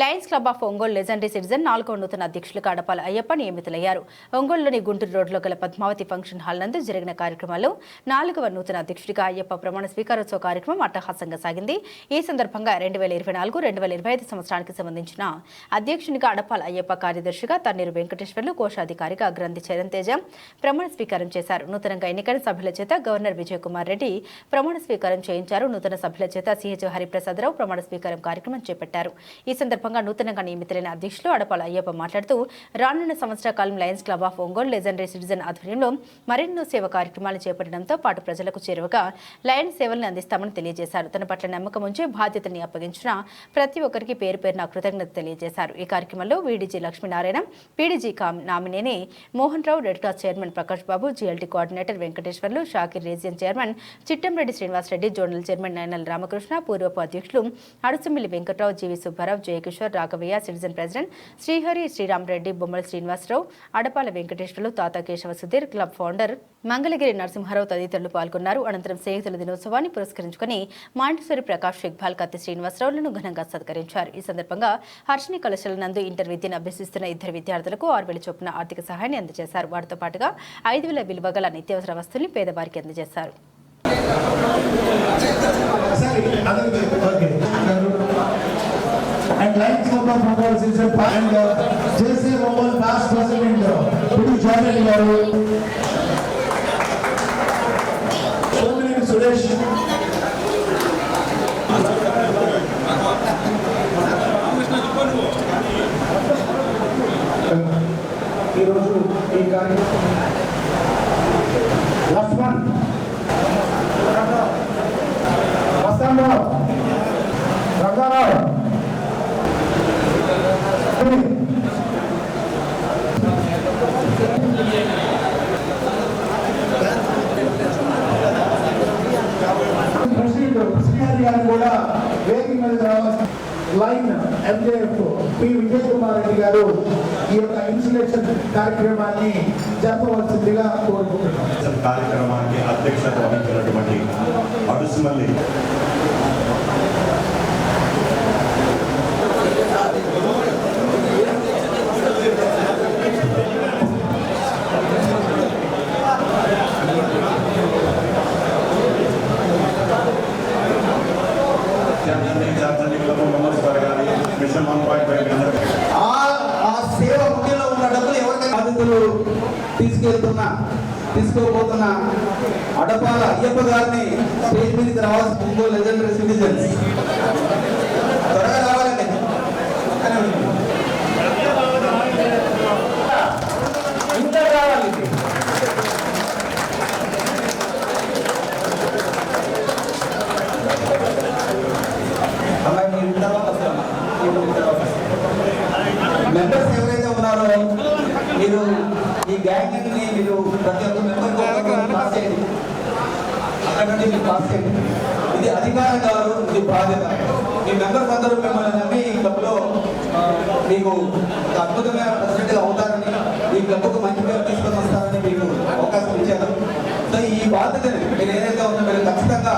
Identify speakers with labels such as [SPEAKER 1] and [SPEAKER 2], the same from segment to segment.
[SPEAKER 1] Lions Club of Ongole legendary citizen నాలుగో నూతన అధ్యక్షులు కాడపాల అయ్యప్ప నియమితులయ్యారు. ఒంగోలులోని గుంటూరు రోడ్లో గల పద్మావతి ఫంక్షన్ హాల్ నందు జరిగిన కార్యక్రమంలో నాలుగవ నూతన అధ్యక్షుడిగా అయ్యప్ప ప్రమాణ స్వీకారోత్సవ కార్యక్రమం అట్టహాసంగా సాగింది. ఈ సందర్భంగా రెండు వేల ఇరవై నాలుగు రెండు వేల ఇరవై ఐదు సంవత్సరానికి సంబంధించిన అధ్యక్షునిగా అడపాల అయ్యప్ప కార్యదర్శిగా తన్నీరు వెంకటేశ్వర్లు కోశాధికారిగా గ్రంథి చరణ్ తేజ ప్రమాణ స్వీకారం చేశారు. నూతనంగా ఎన్నికైన సభ్యుల చేత గవర్నర్ విజయ్ కుమార్ రెడ్డి ప్రమాణ స్వీకారం చేయించారు. నూతన సభ్యుల చేత సిహెచ్ హరిప్రసాదరావు ప్రమాణ స్వీకారం కార్యక్రమం చేపట్టారు. ఈ సందర్భంగా నూతనంగా నియమితులైన అధ్యక్షులు అడపాల అయ్యప్ప మాట్లాడుతూ రానున్న సంవత్సర కాలం Lions Club of Ongole legendary citizen ఆధ్వర్యంలో మరెన్నో సేవ కార్యక్రమాలు చేపట్టడంతో పాటు ప్రజలకు చేరువగా లయన్స్ సేవలను అందిస్తామని తెలియజేశారు. తన పట్ల నమ్మకం ఉంచి బాధ్యతని అప్పగించిన ప్రతి ఒక్కరికి పేరు పేరున కృతజ్ఞత తెలియజేశారు. ఈ కార్యక్రమంలో VDG Lakshminarayana PDG com Namineni Mohan Rao Red Cross chairman Prakash Babu GLT coordinator Venkateswarlu Shakir region chairman Chittamreddy Srinivasareddy zonal chairman Nayanal Ramakrishna పూర్వపు అధ్యక్షులు Adusumilli Venkatrao GV Subbarao Jayakishore Raghavaiah citizen president Srihari Sriram Reddy Bommala Srinivasarao Adapala Venkateswarlu తాత Keshava Sudheer club founder Mangalagiri Narasimharao తదితరులు పాల్గొన్నారు. అనంతరం స్నేహితుల దినోత్సవాన్ని పురస్కరించుకుని మాంటిసూరి ప్రకాష్ ఇక్బాల్ కత్తి శ్రీనివాసరావులను ఘనంగా సత్కరించారు. ఈ సందర్భంగా హర్షిని కళాశాల నందు ఇంటర్ విద్యను అభ్యసిస్తున్న ఇద్దరు విద్యార్థులకు ఆరు వేల చొప్పున ఆర్థిక సహాయాన్ని అందజేశారు. వారితో పాటుగా ఐదు వేల విలువ గల నిత్యావసర వస్తువుల్ని పేదవారికి అందజేశారు.
[SPEAKER 2] and Lions Club of Mobile Citizen and uh, JC Mobile past president Pudi Jordan garu Somineni Suresh ఈరోజు ఈ కార్యక్రమం లక్ష్మణ్ వస్తాను Rangarao Lion MJF P. Vijay Kumar Reddy garu ఈ యొక్క ఇన్సులేషన్ కార్యక్రమాన్ని జరపవలసిందిగా కోరుకుంటున్నాం.
[SPEAKER 3] కార్యక్రమానికి అధ్యక్షత వహించినటువంటి అడుసుమల్లి జాతీయ వన్ పాయింట్ ఫైవ్
[SPEAKER 4] ఆ ఆ సేవ ముఖ్యంలో ఉన్న డబ్బులు ఎవరికైనా బాధితులు తీసుకెళ్తున్న తీసుకోబోతున్న అడపాల అయ్యప్ప గారిని స్టేజ్ మీదకి రావాల్సి ఒంగోలు లెజెండరీ సిటిజన్స్ త్వరగా రావాలండి ఇంకా రావాలి అమ్మాయి మీరు ఇంత తర్వాత వస్తారమ్మా. మీరు ఇంత తర్వాత వస్తారు. మెంబర్స్ ఎవరైతే ఉన్నారో మీరు ఈ గ్యాంగ్ని మీరు ప్రతి ఒక్క మెంబర్ పాస్ చేయండి. అక్కడ నుండి మీరు పాస్ చేయండి. ఇది అధికారం కాదు ఇది బాధ్యత. మీ మెంబర్స్ అందరూ మిమ్మల్ని నమ్మి ఈ క్లబ్లో మీకు ఒక అద్భుతమైన ప్రెసిడెంట్ అవుతారని ఈ క్లబ్కు మంచి పేరు తీసుకొని వస్తారని మీకు అవకాశం ఇచ్చారు. సో ఈ బాధ్యతని మీరు ఏదైతే ఉందో మీరు ఖచ్చితంగా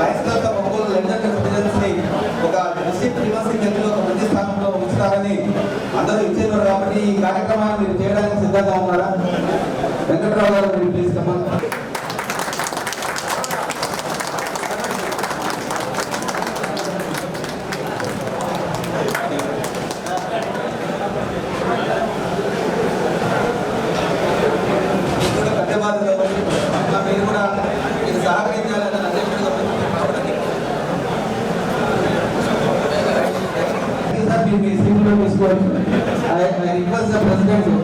[SPEAKER 4] లైఫ్ క్లబ్ లెజెండ్ సిటిజన్స్ని ఒక డిస్ట్రిక్ట్ యూనివర్సిటీ జడ్జిలో ఉంచుతారని అందరూ ఇచ్చేవారు కాబట్టి ఈ కార్యక్రమాన్ని మీరు చేయడానికి సిద్ధంగా ఉన్నారా? వెంకట్రావు గారు మీరు ప్లీజ్ కమన్ పెద్ద బాధ్యత కాబట్టి అట్లా మీరు కూడా మీకు సహకరించాలని అధ్యక్షుడిగా సార్ మీరు మీ సీట్లో తీసుకోవచ్చు ఐ ఐ రిక్వెస్ట్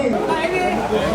[SPEAKER 2] అందరికీ
[SPEAKER 5] చేస్తున్నాడు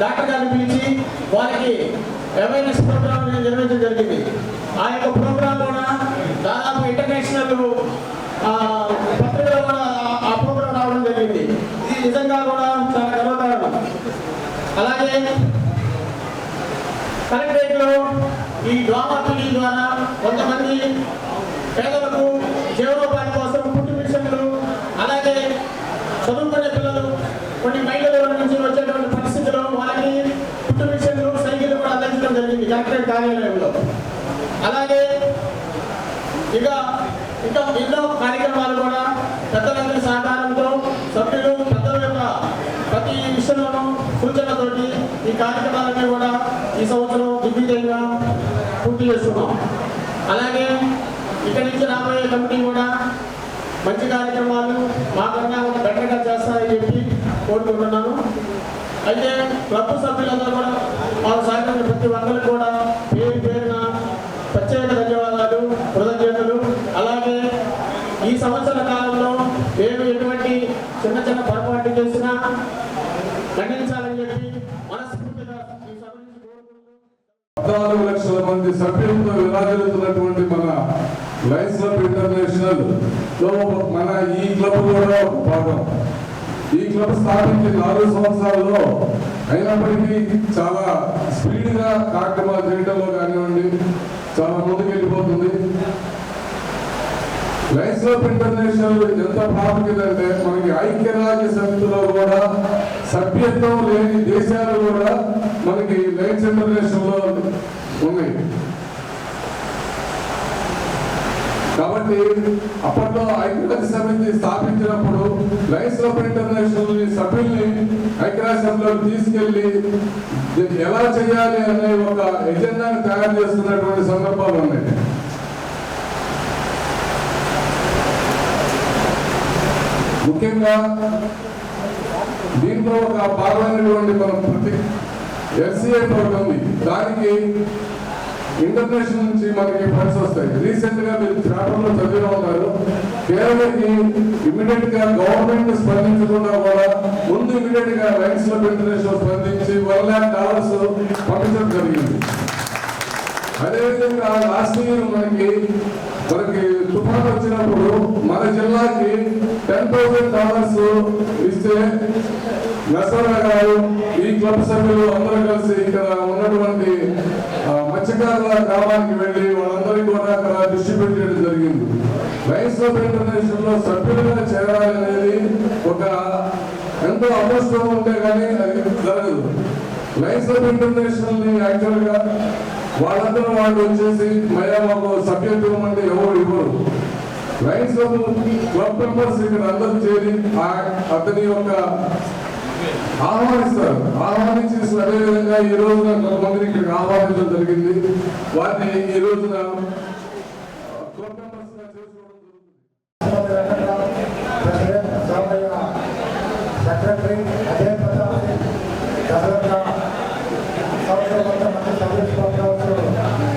[SPEAKER 6] డాక్టర్ గారిని పిలిచి వారికి అవేర్నెస్ ప్రోగ్రామ్ నిర్వహించడం జరిగింది. ఆ యొక్క ప్రోగ్రామ్ కూడా దాదాపు ఇంటర్నేషనల్ ఆ, పత్రికలో కూడా ఆ- ప్రోగ్రామ్ రావడం జరిగింది. ఇది నిజంగా కూడా చాలా గర్వకారణం. అలాగే కలెక్టరేట్లో ఈ డ్రామా ద్వారా కొంతమంది పేదలకు జీవనోపాధి కార్యాలయంలో. అలాగే ఇక ఇంకా ఎన్నో కార్యక్రమాలు కూడా పెద్దలందరి సహకారంతో సభ్యులు పెద్దల యొక్క ప్రతి విషయంలోనూ సూచనతోటి ఈ కార్యక్రమాలన్నీ కూడా ఈ సంవత్సరం దిగ్విజయంగా పూర్తి చేస్తున్నాం. అలాగే ఇక్కడి నుంచి రాబోయే కమిటీ కూడా మంచి కార్యక్రమాలు మాకన్నా బెటర్గా చేస్తారని చెప్పి కోరుకుంటున్నాను. అయితే క్లబ్ సభ్యులందరూ కూడా మాకు సహకరించిన ప్రతి ఒక్కరికి కూడా పేరు పేరున ప్రత్యేక ధన్యవాదాలు కృతజ్ఞతలు. అలాగే ఈ సంవత్సర కాలంలో మేము ఎటువంటి చిన్న చిన్న పొరపాటు చేసినా ఖండించాలని చెప్పి మనస్ఫూర్తిగా
[SPEAKER 7] పద్నాలుగు లక్షల మంది సభ్యులతో విరాజిల్లుతున్నటువంటి మన లైన్స్ క్లబ్ ఇంటర్నేషనల్లో మన ఈ క్లబ్ కూడా ఒక భాగం. ఈ క్లబ్ స్థాపించి నాలుగు సంవత్సరాల్లో అయినప్పటికీ చాలా స్పీడ్గా కార్యక్రమాలు చేయడంలో కానివ్వండి చాలా ముందుకెళ్ళిపోతుంది లైన్స్ ఆఫ్ ఇంటర్నేషనల్ ఎంత ప్రాముఖ్యత అంటే మనకి ఐక్యరాజ్య సమితిలో కూడా సభ్యత్వం లేని దేశాలు కూడా మనకి లైన్స్ ఇంటర్నేషనల్లో ఉన్నాయి. కాబట్టి అప్పట్లో ఐక్యరాజ్య సమితి స్థాపించినప్పుడు లయన్స్ ఆఫ్ ఇంటర్నేషనల్ సభ్యుల్ని ఐక్యరాజ్య తీసుకెళ్ళి ఎలా చేయాలి అనే ఒక ఎజెండాను తయారు చేస్తున్నటువంటి సందర్భాలు ఉన్నాయి. ముఖ్యంగా దీంట్లో ఒక భాగమైనటువంటి మనం ప్రతి ఎస్సీఏ ప్రోగ్రామ్ దానికి ఇంటర్నేషనల్ నుంచి మనకి ఫండ్స్ వస్తాయి. రీసెంట్గా మీరు పేపర్లో చదివి ఉన్నారు. కేరళకి ఇమీడియట్గా గవర్నమెంట్ స్పందించకుండా కూడా ముందు ఇమీడియట్గా లైన్స్ ఆఫ్ ఇంటర్నేషనల్ స్పందించి వన్ ల్యాక్ డాలర్స్ పంపించడం జరిగింది. అదేవిధంగా లాస్ట్ ఇయర్ మనకి మనకి తుఫాన్ వచ్చినప్పుడు మన జిల్లాకి టెన్ థౌసండ్ డాలర్స్ ఇస్తే నసరా గారు ఈ క్లబ్ సభ్యులు అందరూ కలిసి ఇక్కడ ఉన్నటువంటి గ్రామానికి వెళ్ళి వాళ్ళందరికీ కూడా అక్కడ డిస్ట్రిబ్యూట్ చేయడం జరిగింది. లైన్స్ ఆఫ్ ఇంటర్నేషనల్లో సభ్యులుగా చేరాలనేది ఒక ఎంతో అదృష్టం ఉంటే కానీ అది జరగదు. లైన్స్ ఆఫ్ ఇంటర్నేషనల్ని యాక్చువల్గా వాళ్ళందరూ వాళ్ళు వచ్చేసి మయా మాకు సభ్యత్వం అంటే ఎవరు ఇవ్వరు. లైన్స్ ఆఫ్ క్లబ్ మెంబర్స్ ఇక్కడ అందరూ చేరి అతని యొక్క ఆహ్వానిస్తారు. ఆహ్వానించి అదే విధంగా ఈ రోజున కొంతమందిని ఇక్కడికి ఆహ్వానించడం జరిగింది. వారిని ఈ రోజున
[SPEAKER 2] సెక్రటరీ అదే ప్రతాప్ గతంగా సంవత్సరం మొత్తం మంది సర్వీస్ ప్రోగ్రామ్స్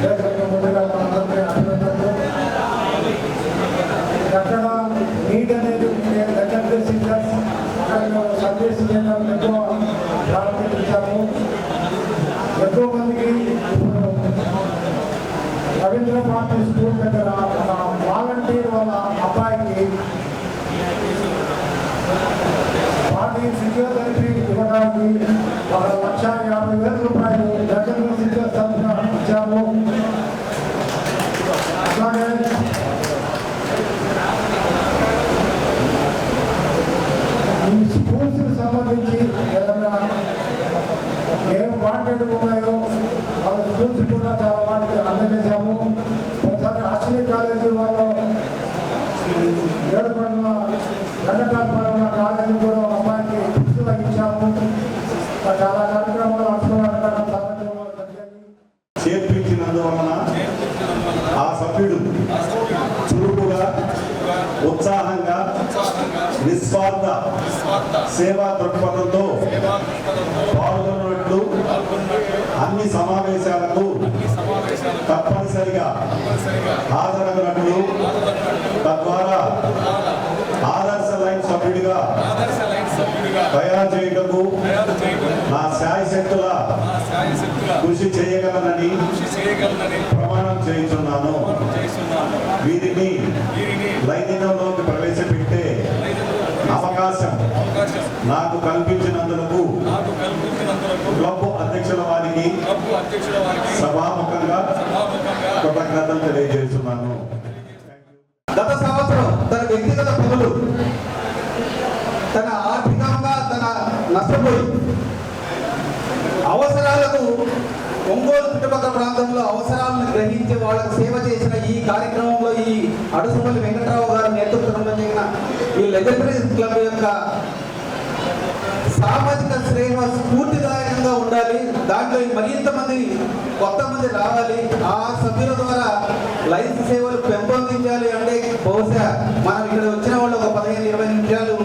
[SPEAKER 2] దేశంలో ముందుగా మనందరికీ అభినందనలు ఎక్కడ నీట్ అనేది సెకండరీ సింగర్స్ అక్కడ సర్వీస్ చేయడం ఎక్కువ ప్రారంభించాము ఎక్కువ మందికి ఇప్పుడు రవీంద్ర భారతి స్కూల్ దగ్గర ఒక వాలంటీర్ వాళ్ళ అబ్బాయికి పార్టీ ఫిజియోథెరపీ ఇవ్వడానికి ఒక లక్ష యాభై వేల రూపాయలు జగన్ ఫిజియో తరఫున ఇచ్చాము అట్లాగే ఈ స్కూల్స్ సంబంధించి ఏదైనా ఏం వాంటెడ్ ఉన్నాయో వాళ్ళ స్కూల్స్ కూడా చాలా వాటికి అందజేశాము ఒకసారి హాస్టల్ కాలేజీ వాళ్ళు ఏడుకొండ వెంకటాపురం కాలేజీ కూడా ఒక అమ్మాయికి పుస్తకం ఇచ్చాము చాలా కార్యక్రమాలు అనుకున్నాను కార్యక్రమాలు జరిగాయి
[SPEAKER 3] చేర్పించినందువలన ఆ సభ్యుడు చురుకుగా ఉత్సాహంగా నిస్వార్థ సేవా దృక్పథంతో పాల్గొన్నట్లు అన్ని సమావేశాలకు తప్పనిసరిగా హాజరగినట్లు తద్వారా ఆదర్శ లైన్ సభ్యుడిగా తయారు చేయటకు నా శాయశక్తి శాయశక్తుల కృషి చేయగలనని ప్రమాణం చేయుచున్నాను.
[SPEAKER 8] చేస్తున్నాను
[SPEAKER 3] వీరిని లైంగికంలోకి ప్రవేశపెట్టే అవకాశం నాకు కల్పించినందుకు
[SPEAKER 8] నాకు కల్పించినందుకు
[SPEAKER 3] క్లబ్ అధ్యక్షుల వారికి సభాముఖంగా కృతజ్ఞతలు తెలియజేస్తున్నాను.
[SPEAKER 4] గత సంవత్సరం తన వ్యక్తిగత పనులు తన ఆర్థికంగా తన నష్టపోయి అవసరాలకు ఒంగోలు చుట్టుపక్కల ప్రాంతంలో అవసరాలను గ్రహించి వాళ్ళకు సేవ చేసిన ఈ కార్యక్రమంలో ఈ అడుసుమల్లి వెంకట్రావు గారి నేతృత్వంలో జరిగిన ఈ లెజెండరీ క్లబ్ యొక్క సామాజిక శ్రేయ స్ఫూర్తిదాయకంగా ఉండాలి. దాంట్లో మరింత మంది కొత్త మంది రావాలి? ఆ సభ్యుల ద్వారా లైఫ్ సేవలు పెంపొందించాలి అంటే బహుశా మనం ఇక్కడ వచ్చిన వాళ్ళు ఒక పదిహేను ఇరవై నిమిషాలు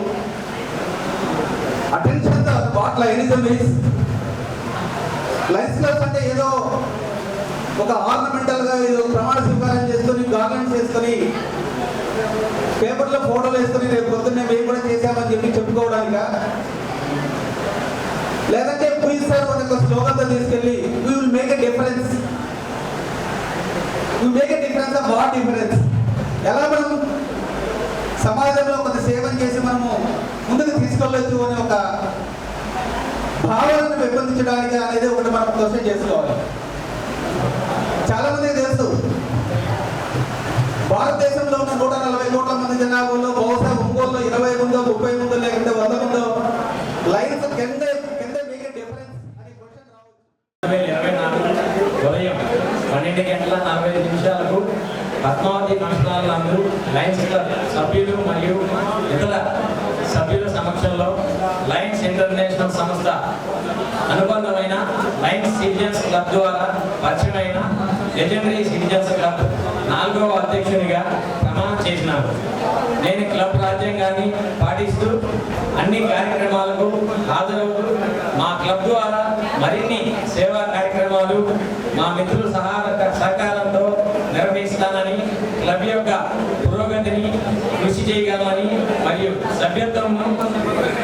[SPEAKER 4] attention what Lionism is life skills అంటే ఏదో ఒక ఆర్నమెంటల్గా ఏదో ప్రమాణ స్వీకారం చేసుకొని గార్లెండ్స్ చేసుకొని పేపర్లో ఫోటోలు వేసుకొని రేపు పొద్దున్నే మేము కూడా చేశామని చెప్పి చెప్పుకోవడానిక? లేదంటే ప్లీజ్ సార్ మన యొక్క స్లోగన్తో తీసుకెళ్ళి we will make a difference you make a difference of what difference ఎలా మనం సమాజంలో కొంత సేవను చేసి మనము ముందుకు తీసుకెళ్ళొచ్చు అనే ఒక భావనను పెంపొందించడానికి అనేది ఒకటి మనం క్వశ్చన్ చేసుకోవాలి. చాలా మంది తెలుసు భారతదేశంలో ఉన్న నూట నలభై కోట్ల మంది జనాభాలో బహుశా ఒంగోలులో ఇరవై ముందో ముప్పై ముందో లేకుంటే వంద ముందో లైన్స్ కింద కింద మేక్ డిఫరెన్స్ అనే క్వశ్చన్ రావచ్చు
[SPEAKER 5] రెండు వేల ఇరవై నాలుగు ఉదయం పన్నెండు గంటల నలభై ఐదు నిమిషాలకు Padmavathi function Lions Lions Club సభ్యులు మరియు ఇతర సభ్యుల సమక్షంలో లయన్స్ ఇంటర్నేషనల్ సంస్థ అనుబంధమైన లయన్స్ సిటిజన్స్ క్లబ్ ద్వారా పరిచయమైన లెజెండరీ సిటిజన్స్ క్లబ్ నాలుగవ అధ్యక్షునిగా ప్రమాణం చేసినారు. నేను క్లబ్ రాజ్యాంగాన్ని పాటిస్తూ అన్ని కార్యక్రమాలకు హాజరవుతూ మా క్లబ్ ద్వారా మరిన్ని సేవా కార్యక్రమాలు మా మిత్రులు సహా సహకారంతో నిర్వహిస్తానని క్లబ్ యొక్క పురోగతిని కృషి చేయగలమని మరియు సభ్యత్వంను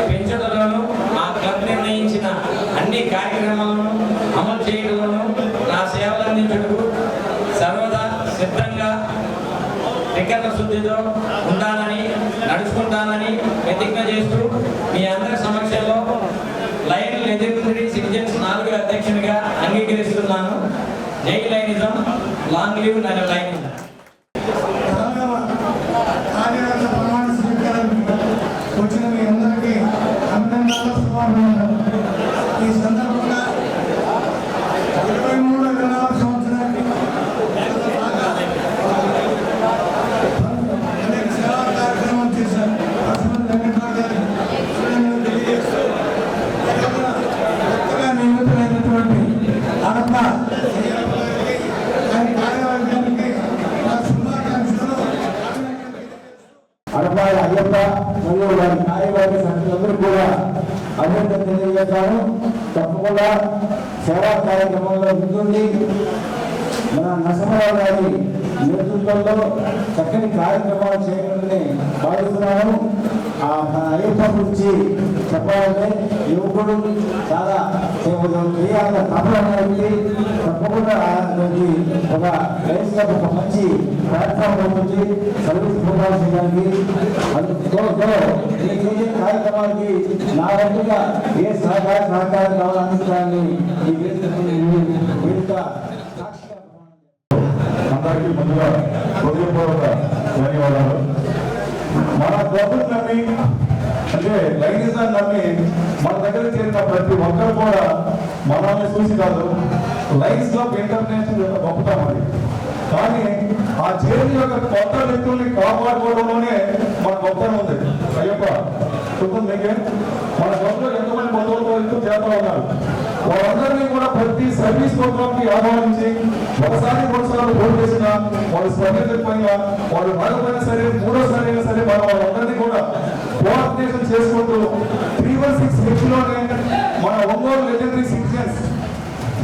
[SPEAKER 5] పెంచడంలోనూ మా క్లబ్ నిర్ణయించిన అన్ని కార్యక్రమాలను అమలు చేయడంలోనూ నా సేవలు అందించుటకు సర్వదా సిద్ధంగా త్రికరణ శుద్ధితో ఉంటానని నడుచుకుంటానని ప్రతిజ్ఞ చేస్తూ మీ అందరి సమక్షంలో లైన్ లెజెండరీ సిటిజన్స్ నాలుగు అధ్యక్షునిగా అంగీకరిస్తున్నాను. జై లైనిజం లాంగ్ లీవ్ నన్ను లైనిజం
[SPEAKER 9] కార్యవర్గ ప్రమాణ స్వీకారానికి వచ్చిన మీ అందరికీ అభినందనలు శుభాభినందనలు ఈ సందర్భంగా ఇరవై మూడు ఇరవై నాలుగు సంవత్సరానికి అనేక సేవా కార్యక్రమాలు చేశారు లక్ష్మణ్ వెంకటరావు గారి అభినందనలు తెలియజేస్తూ ఈ రోజున కొత్తగా నియమితులైనటువంటి అనంత అయ్యప్ప గారికి ఆయన కార్యవర్గానికి నా శుభాకాంక్షలు
[SPEAKER 10] అడపాల అయ్యప్ప మరియు వారి కార్యవర్గ సభ్యులందరూ కూడా అభినందన తెలియజేస్తాను. తప్పకుండా సేవా కార్యక్రమంలో ముందుండి మన నరసింహరావు గారి నేతృత్వంలో చక్కని కార్యక్రమాలు చేయాలని భావిస్తున్నాను. ఆ మన అయ్యప్ప గురించి చెప్పాలంటే యువకుడు చాలా చేయాలని తపన అనేది తప్పకుండా ఒక క్రైస్తవ ఒక మంచి ప్లాట్ఫామ్ అవుతుంది సర్వీస్ ప్రోగ్రామ్ చేయడానికి ఈ చేసే కార్యక్రమానికి నా వంతుగా ఏ సహకార సహకారం కావాలని ఈ వేదిక
[SPEAKER 8] అందరికీ ముందుగా హృదయపూర్వక ధన్యవాదాలు. మన ప్రభుత్వం నమ్మి అంటే లైంగికాన్ని నమ్మి మన దగ్గర చేరిన ప్రతి ఒక్కరు కూడా మనల్ని చూసి కాదు లైఫ్ ఆఫ్ ఇంటర్నేషనల్ యొక్క అది. కానీ ఆ చేతి యొక్క కొత్త వ్యక్తుల్ని కాపాడుకోవడంలోనే మన గొప్పతనం ఉంది. అయ్యప్ప చూద్దాం మీకే మన గొప్పలో ఎంతమంది మొదలు వ్యక్తులు చేస్తూ ఉన్నారు. వాళ్ళందరినీ కూడా ప్రతి సర్వీస్ ప్రోగ్రామ్కి ఆహ్వానించి ఒకసారి మూడుసార్లు ఫోన్ చేసిన వాళ్ళు స్పందించకపోయినా వాళ్ళు మరొకైనా సరే మూడోసారి అయినా సరే మనం వాళ్ళందరినీ కూడా కోఆర్డినేషన్ చేసుకుంటూ త్రీ వన్ సిక్స్ హెచ్లోనే మన ఒంగోలు లెజెండరీ సిటిజన్స్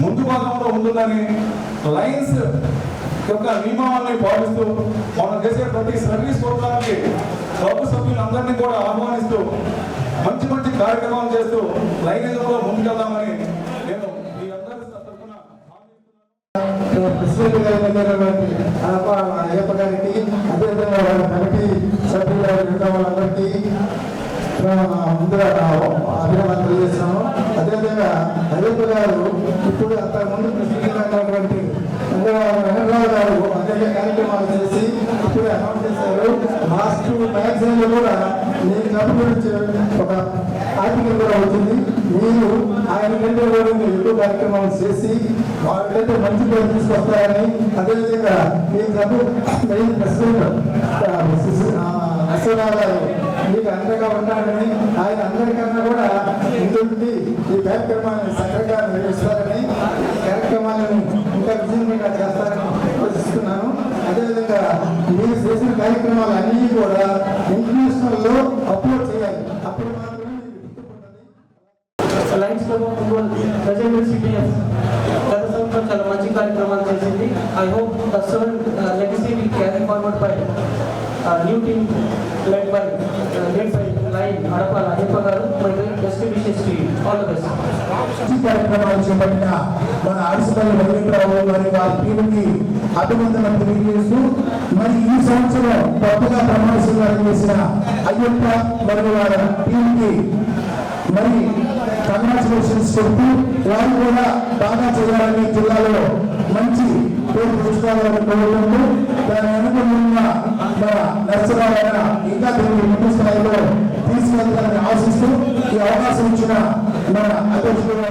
[SPEAKER 8] ముందు భాగంలో ఉంటుందని లైన్స్ యొక్క నియమాన్ని పాటిస్తూ మనం చేసే ప్రతి సర్వీస్ ప్రోగ్రామ్కి క్లబ్ సభ్యులందరినీ కూడా ఆహ్వానిస్తూ మంచి మంచి కార్యక్రమాలు చేస్తూ లైంగికంలో ముందుకెళ్దామని నేను
[SPEAKER 2] ప్రెసిడెంట్ గారి అయ్యప్ప అయ్యప్ప గారికి అదేవిధంగా వాళ్ళ కమిటీ సభ్యుల మిగతా వాళ్ళందరికీ ముందుగా నా అభినందనలు తెలియజేస్తున్నాము అదేవిధంగా అయ్యప్ప గారు ఇప్పుడు అంతకుముందు ప్రెసిడెంట్గా ఉన్నటువంటి వెంకటరావు గారు అనేక కార్యక్రమాలు చేసి ఇప్పుడే అనౌన్స్ చేశారు. లాస్ట్ మ్యాగజైన్లో కూడా మీ క్లబ్ గురించి ఒక ఆర్టికల్ కూడా వచ్చింది. మీరు ఆయన కంటే కూడా ఎక్కువ కార్యక్రమాలు చేసి వాళ్ళకైతే మంచి పేరు తీసుకొస్తారని అదేవిధంగా మీ డబ్బు మెయిన్ ప్రెసిడెంట్ అశ్వరావు గారు మీకు అండగా ఉంటాడని ఆయన అందరికన్నా కూడా ముందుండి ఈ కార్యక్రమాన్ని సక్రమంగా నిర్వహిస్తారని కార్యక్రమాలను ఇంకా విజయవంతంగా చేస్తారని ఆలోచిస్తున్నాను అదేవిధంగా మీరు చేసిన కార్యక్రమాలు అన్నీ కూడా ఇంటర్నేషనల్లో అప్లోడ్ చేయాలి. అప్పుడు మాత్రమే
[SPEAKER 6] లైన్స్ ప్రజెంట్ సిపిఎస్ గత సంవత్సరం చాలా మంచి కార్యక్రమాలు చేసింది. I hope customer legacy carry forward by new team led by led by Lion Adapala Ayyappa garu my best wishes to all the best
[SPEAKER 2] ఈ కార్యక్రమాలు చేపట్టిన మన అరసపల్లి వెంకటరావు గారి వారి టీంకి అభినందనలు తెలియజేస్తూ మరి ఈ సంవత్సరం కొత్తగా ప్రమాణ స్వీకారం చేసిన అయ్యప్ప మరియు వారి టీంకి మరి కంగ్రాచులేషన్స్ చెప్తూ వారు కూడా బాగా చేయాలని జిల్లాలో మంచి పేరు తెచ్చుకోవాలని కోరుకుంటూ దాని అనుగుణంగా మన నర్సరావు ఇంకా దీన్ని ముందు స్థాయిలో తీసుకెళ్తారని ఆశిస్తూ ఈ అవకాశం ఇచ్చిన మన అధ్యక్షుడు